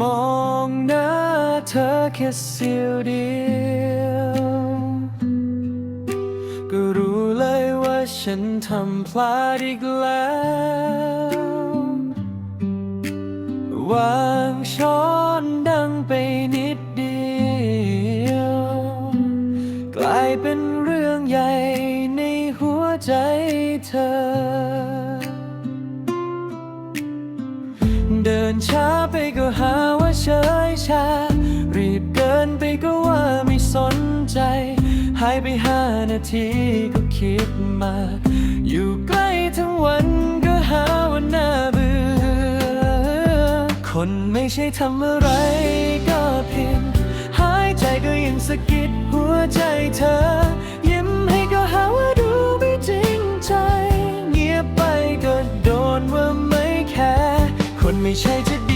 มองหน้าเธอแค่เสียวเดียว ก็รู้เลยว่าฉันทำพลาดอีกแล้ว วางช้อนดังไปนิดเดียว กลายเป็นเรื่องใหญ่ในหัวใจเธอ เดินช้าไปก็หาว่า เฉยชา รีบเกินไปก็ว่าไม่สนใจ หายไปห้านาทีก็คิดมา อยู่ใกล้ทั้งวันก็หาว่าน่าเบื่อ คนไม่ใช่ทำอะไรก็เพียงหายใจก็ยังสะกิดหัวใจเธอ ยิ้มให้ก็หาว่าดูไม่จริงใจ เงียบไปก็โดนว่าไม่แคร์คนไม่ใช่จะ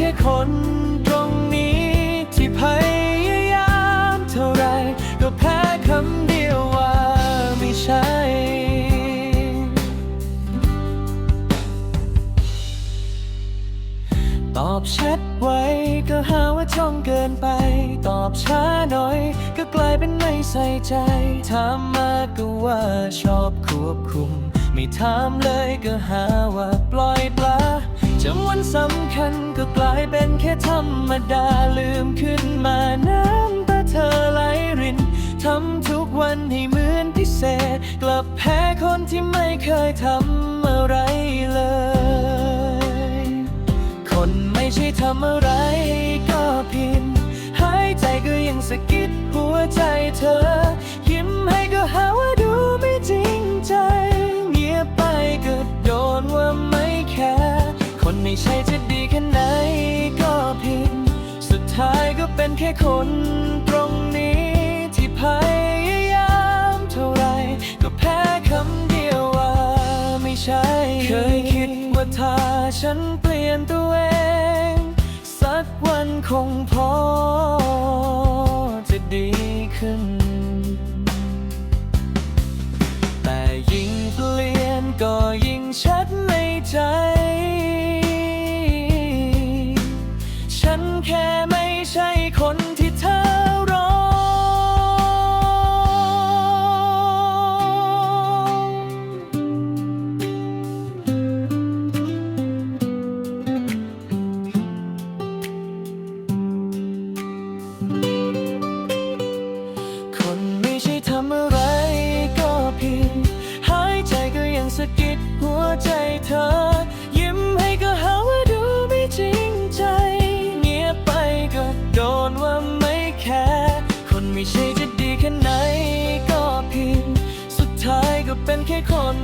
แค่คนตรงนี้ที่พยายามเท่าไร ก็แพ้คำเดียวว่าไม่ใช่ ตอบแชทไว้ก็หาว่าช่องเกินไป ตอบช้าหน่อย ก็กลายเป็นไม่ใส่ใจ ถามมาก็ว่าชอบควบคุม ไม่ถามเลยก็หาว่าปล่อยปละ จำวันสำคัญก็กลายเป็นแค่ธรรมดาลืมขึ้นมาน้ำตาเธอไหลรินทำทุกวันให้เหมือนพิเศษ กลับแพ้คนที่ไม่เคยทำอะไรเลย คนไม่ใช่ทำอะไรก็ผิดหายใจก็ยังสะกิดหัวใจเธอ ไม่ใช่จะดีแค่ไหนก็ผิด สุดท้ายก็เป็นแค่คนตรงนี้ที่พยายามเท่าไร ก็แพ้คำเดียวว่าไม่ใช่ เคยคิดว่าถ้าฉันเปลี่ยนตัวเอง สักวันคงพอจะดีขึ้น แต่ยิ่งเปลี่ยนก็ยิ่งชัดในใจ เธอ ยิ้มให้ก็หาว่าดูไม่จริงใจ เงียบไปก็โดนว่าไม่แคร์คนไม่ใช่จะดีแค่ไหนก็ผิดสุดท้ายก็เป็นแค่คน